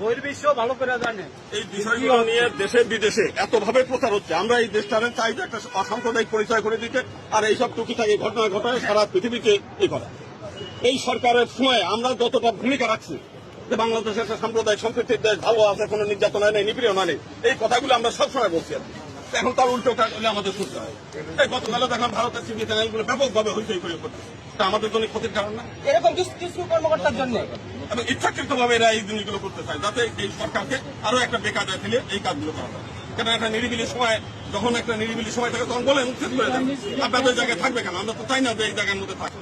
বহির্বিশ্বে ভালো করে জানে এই নিয়ে দেশে বিদেশে এতভাবে প্রচার হচ্ছে আমরা এই দেশটারে চাই যে একটা অসাম্প্রদায়িক পরিচয় করে দিতে আর এইসব টুকিটাকি ঘটনা ঘটায় সারা পৃথিবীকে এই করা এই সরকারের সময় আমরা যতটা ভূমিকা রাখছি যে বাংলাদেশ একটা সাম্প্রদায়িক সম্প্রীতির দেশ ভালো আছে কোনো নির্যাতন হয় নেই নিপীড়ন হয় নেই এই কথাগুলো আমরা সবসময় বলছি আর এখন তার উল্টো কাজ হলে আমাদের শুনতে হয়। এই গতকালও দেখলাম ভারতের টিভি চ্যানেলগুলো ব্যাপকভাবে হইচই করে তা আমাদের জন্য ক্ষতির কারণ না? এরকম কিছু কর্মকর্তার জন্য। এবং ইচ্ছাকৃতভাবে এরা এই জিনিসগুলো করতে চায় যাতে এই সরকারকে আরও একটা বেকায়দায় ফেলে এই কাজগুলো করা হয়। কেন একটা নিরিবিলি সময় যখন একটা নিরিবিলি সময় থাকে তখন বলেন উচ্ছেদ করে দেন। আপনাদের জায়গায় থাকবে কেন? আমরা তো চাই না যে এই জায়গার মধ্যে থাকবে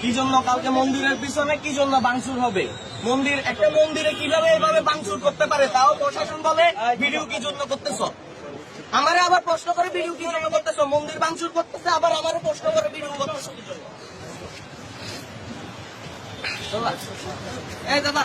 কি জন্য কালকে মন্দিরের পিছনে, কি জন্য বাংসুর হবে? মন্দির, একটা মন্দিরে কীভাবে এভাবে বাংসুর করতে পারে, তাও প্রশাসন বলে ভিডিও কি জন্য করতেছ? আমারে আবার প্রশ্ন করে ভিডিও কি জন্য করতেছ? মন্দির বাংসুর করতেছে, আবার আমারও প্রশ্ন করে ভিডিও করতেছ কি জন্য এই দাদা।